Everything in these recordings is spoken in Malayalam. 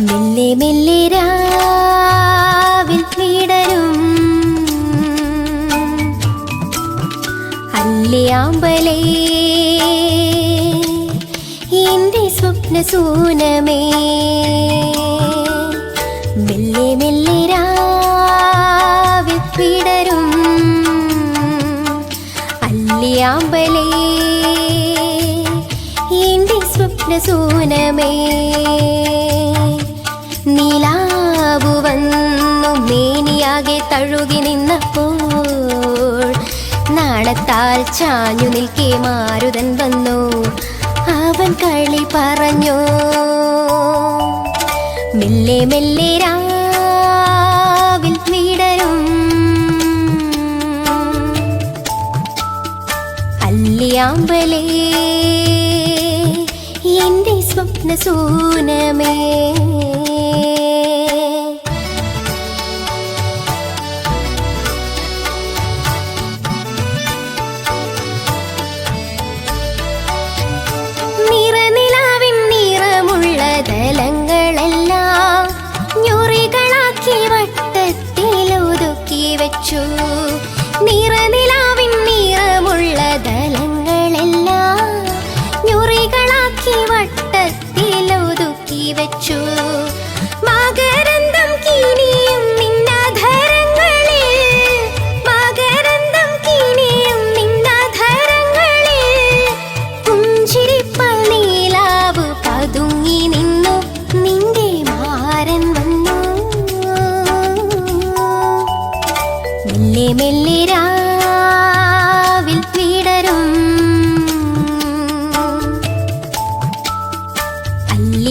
മെല്ലെ മെല്ലെ രാവിൽ പീഡരും. അല്ലിയാമ്പലേ എന്റെ സ്വപ്ന സൂനമേ. മെല്ലെ മെല്ലെ രാവിൽ പീഡരും. അല്ലിയാമ്പലേ സ്വപ്ന സൂനമേ. നീലാവു വന്നു മേനിയാകെ തഴുകി നിന്നപ്പോൾ നാണത്താൽ ചാഞ്ഞു നിൽക്കെ മാരുതൻ വന്നു. അവൻ കളി പറഞ്ഞു മെല്ലെ മെല്ലെ രാവിൽ വിടരും അല്ലിയാമ്പലേ എന്റെ സ്വപ്ന സൂനമേ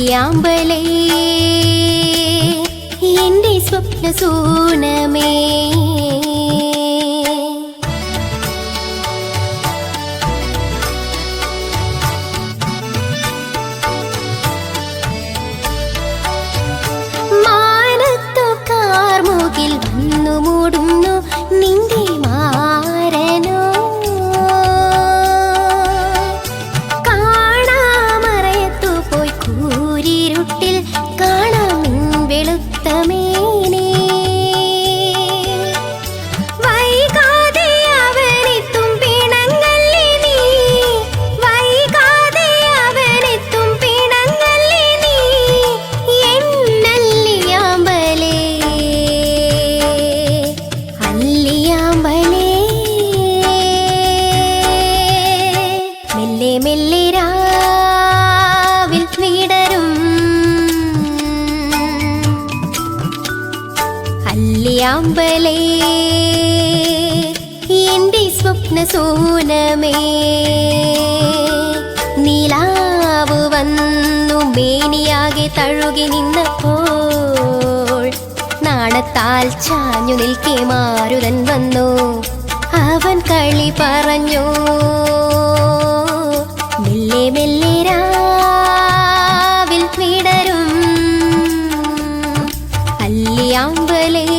അല്ലിയാമ്പലേ എന്റെ സ്വപ്ന സൂനമേ. മാനത്തു കാർമുകിൽ വന്നു മൂടുന്നു അമ്പലേ എന്റെ സ്വപ്ന സോനമേ. നിലാവ് വന്നു മേനിയാകെ തഴുകി നിന്നപ്പോൾ നാണത്താൽ ചാഞ്ഞു നിൽക്കെ മാരുതൻ വന്നു. അവൻ കളി പറഞ്ഞു മെല്ലെ മെല്ലെ രാവിൽ വിടരും അല്ലിയാമ്പലേ.